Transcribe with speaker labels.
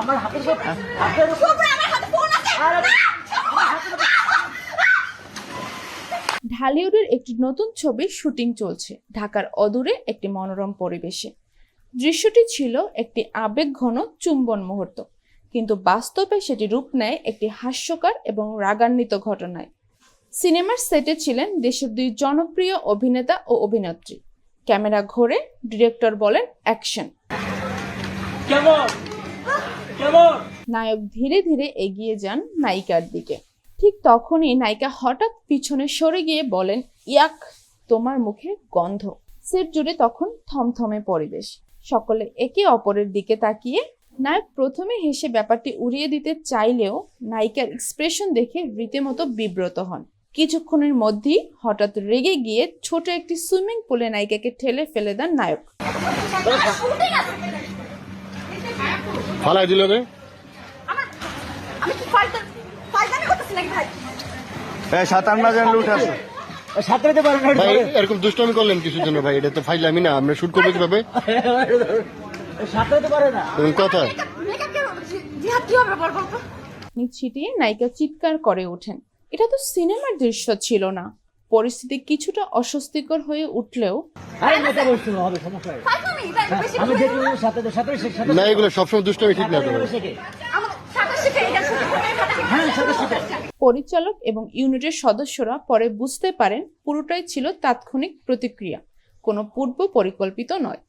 Speaker 1: আমার হাতের
Speaker 2: হাতে ফোন আছে।
Speaker 3: ঢালিউডের একটি নতুন ছবির শুটিং চলছে ঢাকার অদূরে একটি মনোরম পরিবেশে। দৃশ্যটি ছিল একটি আবেগঘন চুম্বন মুহূর্ত কিন্তু বাস্তবে সেটি রূপ নেয় একটি হাস্যকর এবং রাগান্বিত ঘটনায়। সিনেমার সেটে ছিলেন দেশের দুই জনপ্রিয় অভিনেতা ও অভিনেত্রী। ক্যামেরা ঘোরে ডিরেক্টর বলেন অ্যাকশন।
Speaker 1: কেমন?
Speaker 3: নায়ক ধীরে ধীরে এগিয়ে যান নায়িকার দিকে। ঠিক তখনই নায়িকা হঠাৎ পিছনে সরে গিয়ে বলেন, ইয়াক, তোমার মুখে গন্ধ। সেট জুড়ে তখন থমথমে পরিবেশ। সকলে একে অপরের দিকে তাকিয়ে নায়ক প্রথমে হেসে ব্যাপারটি উড়িয়ে দিতে চাইলেও নায়িকার এক্সপ্রেশন দেখে রীতিমতো বিব্রত হন। কিছুক্ষণের মধ্যেই হঠাৎ রেগে গিয়ে ছোট একটি সুইমিং পুলে নায়িকাকে ঠেলে ফেলে দেন নায়ক।
Speaker 1: সাঁতরাতে না
Speaker 4: ভাই এরকম দুষ্টমি করলেন জন্য ভাই এটা তো ফাইলামি না আমরা শুট করব কীভাবে?
Speaker 1: সাঁতরাতে পারে না।
Speaker 4: কথা?
Speaker 3: ছিটিয়ে নায়িকা চিৎকার করে ওঠেন। এটা তো সিনেমার দৃশ্য ছিল না। পরিস্থিতি কিছুটা অস্বস্তিকর হয়ে উঠলেও
Speaker 2: না
Speaker 4: এগুলো সবসময় দুষ্টমি ঠিক না তো ভাই।
Speaker 1: শেখে
Speaker 2: আমার সাঁতার শিখে এটা শুটিং করে সাঁতার শিখে।
Speaker 1: হ্যাঁ সাথে শিখে
Speaker 3: পরিচালক এবং ইউনিটের সদস্যরা পরে বুঝতে পারেন পুরোটাই ছিল তাৎক্ষণিক প্রতিক্রিয়া। কোনো পূর্ব পরিকল্পিত নয়।